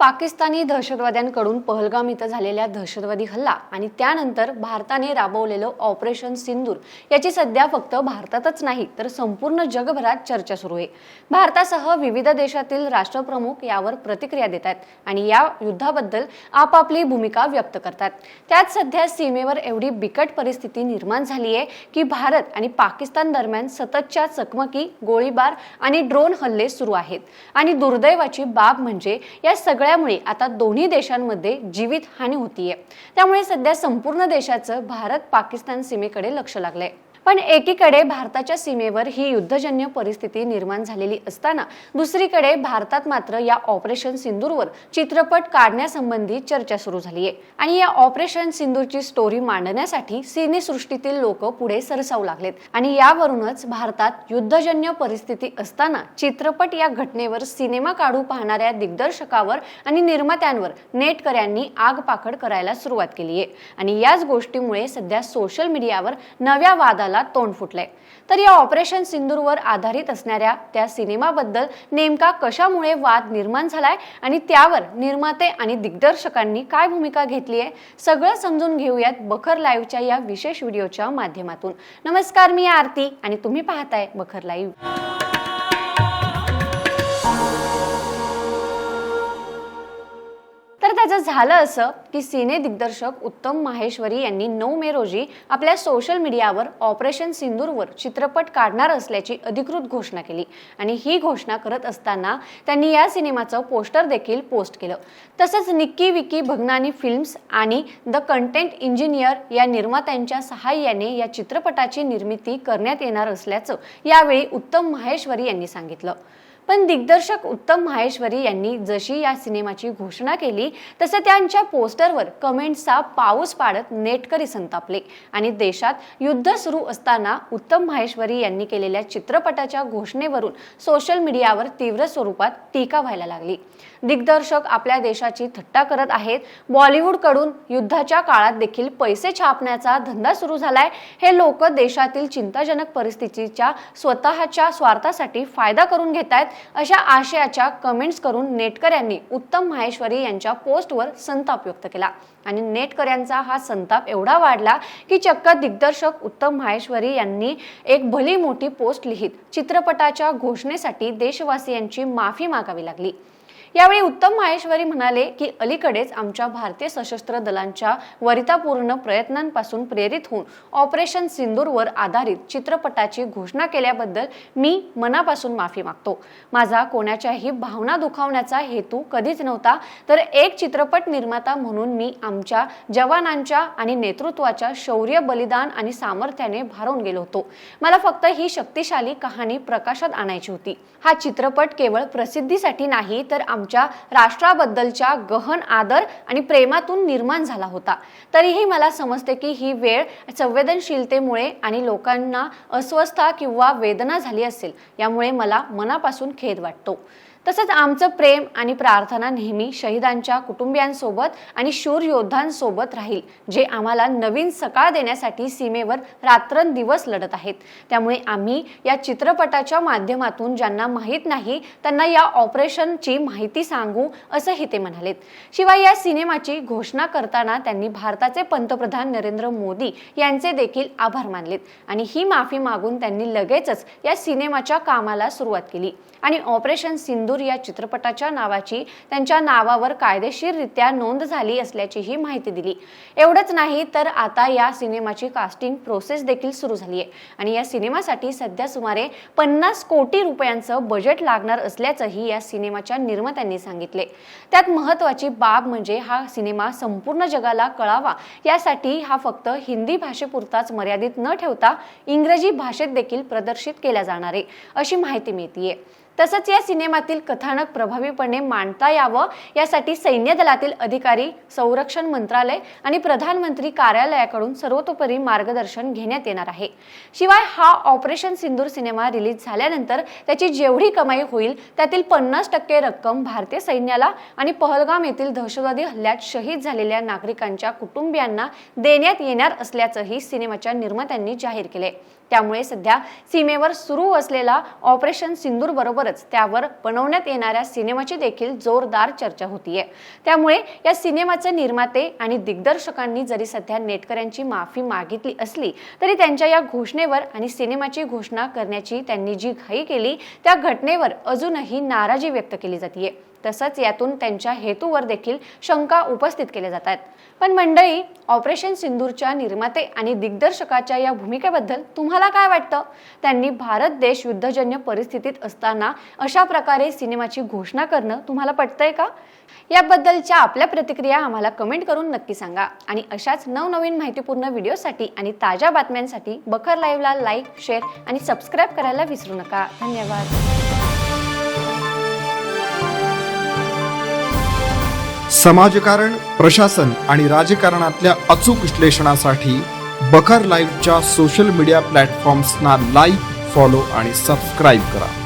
पाकिस्तानी दहशतवाद्यांकडून पहलगाम इथं झालेल्या दहशतवादी हल्ला आणि त्यानंतर भारताने राबवलेलं ऑपरेशन सिंदूर याची सध्या फक्त भारतातच नाही तर संपूर्ण जगभरात चर्चा सुरू आहे. भारतासह विविध देशातील राष्ट्रप्रमुख यावर प्रतिक्रिया देत आहेत आणि या युद्धाबद्दल आपापली भूमिका व्यक्त करतात. त्यात सध्या सीमेवर एवढी बिकट परिस्थिती निर्माण झाली आहे की भारत आणि पाकिस्तान दरम्यान सततच्या चकमकी गोळीबार आणि ड्रोन हल्ले सुरू आहेत. आणि दुर्दैवाची बाब म्हणजे या सगळ्या सगळ्यामुळे आता दोन्ही देशांमध्ये जीवितहानी होतीये. त्यामुळे सध्या संपूर्ण देशाचं भारत पाकिस्तान सीमेकडे लक्ष लागलंय. पण एकीकडे भारताच्या सीमेवर ही युद्धजन्य परिस्थिती निर्माण झालेली असताना दुसरीकडे भारतात मात्र या ऑपरेशन सिंदूरवर चित्रपट काढण्यासंबंधी चर्चा सुरू झाली आहे आणि या ऑपरेशन सिंदूरची स्टोरी मांडण्यासाठी सिनेसृष्टीतील लोक पुढे सरसावू लागलेत. आणि यावरूनच भारतात युद्धजन्य परिस्थिती असताना चित्रपट या घटनेवर सिनेमा काढू पाहणाऱ्या दिग्दर्शकावर आणि निर्मात्यांवर नेटकऱ्यांनी आगपाखड करायला सुरुवात केली आहे आणि याच गोष्टीमुळे सध्या सोशल मीडियावर नव्या वादाला तोंड फुटलंय. तर या ऑपरेशन सिंदूरवर आधारित असणाऱ्या त्या सिनेमाबद्दल नेमका कशामुळे वाद निर्माण झालाय आणि त्यावर निर्माते आणि दिग्दर्शकांनी काय भूमिका घेतली आहे सगळं समजून घेऊयात बखर लाईव्हच्या या विशेष व्हिडिओच्या माध्यमातून. नमस्कार मी आरती आणि तुम्ही पाहताय बखर लाईव्ह. तर झालं असं की सिने दिग्दर्शक उत्तम माहेश्वरी यांनी नऊ मे रोजी आपल्या सोशल मीडियावर ऑपरेशन सिंदूरवर चित्रपट काढणार असल्याची अधिकृत घोषणा केली. आणि ही घोषणा करत असताना त्यांनी या सिनेमाचं पोस्टर देखील पोस्ट केलं. तसंच निक्की विकी भगनानी फिल्म्स आणि द कंटेंट इंजिनियर या निर्मात्यांच्या सहाय्याने या चित्रपटाची निर्मिती करण्यात येणार असल्याचं यावेळी उत्तम माहेश्वरी यांनी सांगितलं. पण दिग्दर्शक उत्तम माहेश्वरी यांनी जशी या सिनेमाची घोषणा केली तसं त्यांच्या पोस्टरवर कमेंट्सचा पाऊस पाडत नेटकरी संतापले. आणि देशात युद्ध सुरू असताना उत्तम माहेश्वरी यांनी केलेल्या चित्रपटाच्या घोषणेवरून सोशल मीडियावर तीव्र स्वरूपात टीका व्हायला लागली. दिग्दर्शक आपल्या देशाची थट्टा करत आहेत. बॉलिवूडकडून युद्धाच्या काळात देखील पैसे छापण्याचा धंदा सुरू झालाय. हे लोक देशातील चिंताजनक परिस्थितीच्या स्वतःच्या स्वार्थासाठी फायदा करून घेत आहेत अशा आशयाच्या कमेंट्स करून नेटकऱ्यांनी उत्तम माहेश्वरी यांच्या पोस्टवर संताप व्यक्त केला. आणि नेटकऱ्यांचा हा संताप एवढा वाढला की चक्क दिग्दर्शक उत्तम माहेश्वरी यांनी एक भली मोठी पोस्ट लिहित चित्रपटाच्या घोषणेसाठी देशवासियांची माफी मागावी लागली. यावेळी उत्तम माहेश्वरी म्हणाले की अलीकडेच आमच्या भारतीय सशस्त्र दलांच्या वरितापूर्ण प्रयत्नांपासून प्रेरित होऊन ऑपरेशन सिंदूरवर आधारित चित्रपटाची घोषणा केल्याबद्दल मी मनापासून माफी मागतो. माझा कोणाच्याही भावना दुखावण्याचा हेतू कधीच नव्हता तर एक चित्रपट निर्माता म्हणून मी आमच्या जवानांच्या आणि नेतृत्वाच्या शौर्य बलिदान आणि सामर्थ्याने भारून गेलो होतो. मला फक्त ही शक्तिशाली कहाणी प्रकाशात आणायची होती. हा चित्रपट केवळ प्रसिद्धीसाठी नाही तर आमच्या राष्ट्राबद्दलच्या गहन आदर आणि प्रेमातून निर्माण झाला होता. तरीही मला समजते की ही वेळ संवेदनशीलतेमुळे आणि लोकांना अस्वस्थता किंवा वेदना झाली असेल यामुळे मला मनापासून खेद वाटतो. तसंच आमचं प्रेम आणि प्रार्थना नेहमी शहीदांच्या कुटुंबियांसोबत आणि शूर योद्धांसोबत राहील जे आम्हाला नवीन सकाळ देण्यासाठी सीमेवर रात्रंदिवस लढत आहेत. त्यामुळे आम्ही या चित्रपटाच्या माध्यमातून ज्यांना माहीत नाही त्यांना या ऑपरेशनची माहिती सांगू असंही ते म्हणालेत. शिवाय या सिनेमाची घोषणा करताना त्यांनी भारताचे पंतप्रधान नरेंद्र मोदी यांचे देखील आभार मानलेत आणि ही माफी मागून त्यांनी लगेचच या सिनेमाच्या कामाला सुरुवात केली आणि ऑपरेशन सिंधू सिंदूर या चित्रपटाच्या नावाची त्यांच्या नावावर कायदेशीररित्या नोंद झाली असल्याचीही माहिती दिली. एवढंच नाही तर आता या सिनेमाची कास्टिंग प्रोसेस देखील सुरू झाली आहे आणि या सिनेमासाठी सध्या सुमारे पन्नास कोटी रुपयांचं बजेट लागणार असल्याचंही या सिनेमाच्या निर्मात्यांनी सांगितले. त्यात महत्वाची बाब म्हणजे हा सिनेमा संपूर्ण जगाला कळावा यासाठी हा फक्त हिंदी भाषेपुरताच मर्यादित न ठेवता इंग्रजी भाषेत देखील प्रदर्शित केला जाणार आहे अशी माहिती मिळतीये. तसंच या सिनेमातील कथानक प्रभावीपणे मांडता यावं. यासाठी सैन्य दलातील अधिकारी संरक्षण मंत्रालय आणि प्रधानमंत्री कार्यालयाकडून सर्वतोपरी मार्गदर्शन घेण्यात येणार आहे. शिवाय हा ऑपरेशन सिंदूर सिनेमा रिलीज झाल्यानंतर त्याची जेवढी कमाई होईल त्यातील पन्नास टक्के रक्कम भारतीय सैन्याला आणि पहलगाम येथील दहशतवादी हल्ल्यात शहीद झालेल्या नागरिकांच्या कुटुंबियांना देण्यात येणार असल्याचंही सिनेमाच्या निर्मात्यांनी जाहीर केले त्यामुळे सध्या सीमेवर सुरू असलेला ऑपरेशन सिंदूर बरोबरच त्यावर बनवण्यात येणाऱ्या सिनेमाची देखील जोरदार चर्चा होतीये. त्यामुळे या सिनेमाचे निर्माते आणि दिग्दर्शकांनी जरी सध्या नेटकऱ्यांची माफी मागितली असली तरी त्यांच्या या घोषणेवर आणि सिनेमाची घोषणा करण्याची त्यांनी जी घाई केली त्या घटनेवर अजूनही नाराजी व्यक्त केली जाते तसंच यातून त्यांच्या हेतूवर देखील शंका उपस्थित केल्या जात आहेत पण मंडळी ऑपरेशन सिंदूरच्या निर्माते आणि दिग्दर्शकाच्या या भूमिकेबद्दल तुम्हाला काय वाटतं? त्यांनी भारत देश युद्धजन्य परिस्थितीत असताना अशा प्रकारे सिनेमाची घोषणा करणं तुम्हाला पटतंय का? याबद्दलच्या आपल्या प्रतिक्रिया आम्हाला कमेंट करून नक्की सांगा. आणि अशाच नवनवीन माहितीपूर्ण व्हिडिओसाठी आणि ताज्या बातम्यांसाठी बखर लाईव्हला लाईक शेअर आणि सबस्क्राईब करायला विसरू नका. धन्यवाद. समाजकारण प्रशासन आणि राजकारणातल्या अचूक विश्लेषणासाठी बखर लाईव्हच्या सोशल मीडिया प्लॅटफॉर्म्सना लाईक फॉलो आणि सबस्क्राईब करा.